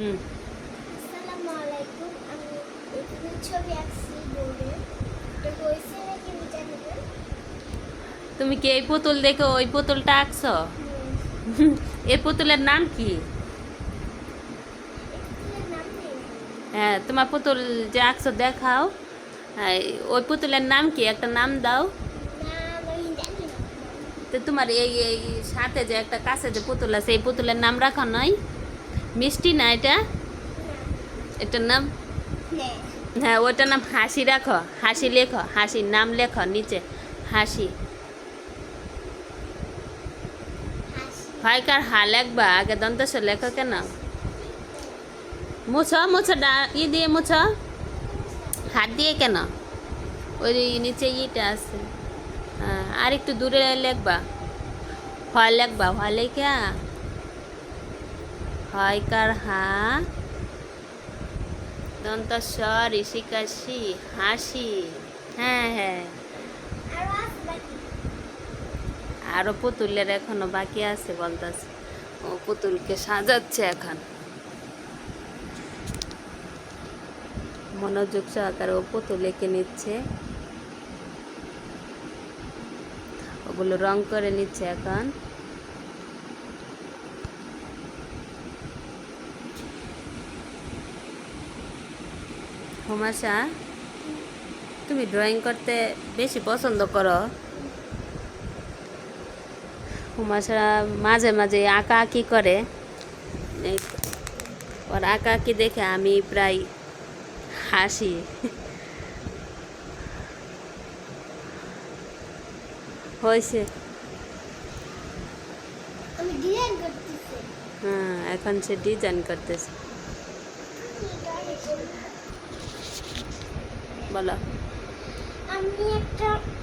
হুম। আসসালামু আলাইকুম আমি এখানে ছবি আঁকছি বোর্ডে এটা হয়েছে নাকি আমি জানি তুমি কি এই পুতুল দেখে ওই পুতুলটা আঁকছ? এই পুতুলের নাম কি? হ্যাঁ তোমার পুতুল যে আঁকছো দেখাও। হ্যাঁ, ওই পুতুলের নাম কি? একটা নাম দাও। তো তোমার এই এই সাথে যে একটা কাছে যে পুতুল আছে এই পুতুলের নাম রাখা নয় মিষ্টি না এটা? এটার নাম? হ্যাঁ ওটার নাম হাসি রাখো, হাসি লেখো, হাসির নাম লেখো, নিচে হাসি। হয়কার হা লেখবা আগে দন্তস লেখো কেন? মুছ মুছ ডা, ই দিয়ে মুছ। হাত দিয়ে কেন? ওই নিচে ইটা আছে। হ্যাঁ আর একটু দূরে লেখবা। হয় লেখবা হয় লেখা? হয়কার হা দন্ত দন্তস ঋষিকাশি হাসি হ্যাঁ হ্যাঁ আরও আছে পুতুলের এখনও বাকি আছে বলতেছে ও পুতুলকে সাজাচ্ছে এখন মনোযোগ সহকারে ও পুতুল এঁকে নিচ্ছে ওগুলো রং করে নিচ্ছে এখন হুমাশা তুমি ড্রয়িং করতে বেশি পছন্দ করো। হোমাশা মাঝে মাঝে আঁকা আঁকি করে। ওর আঁকা আঁকি দেখে আমি প্রায় হাসি। হয়েছে। হ্যাঁ এখন সে ডিজাইন করতেছে। বলো আমি একটা পুতুল এঁকে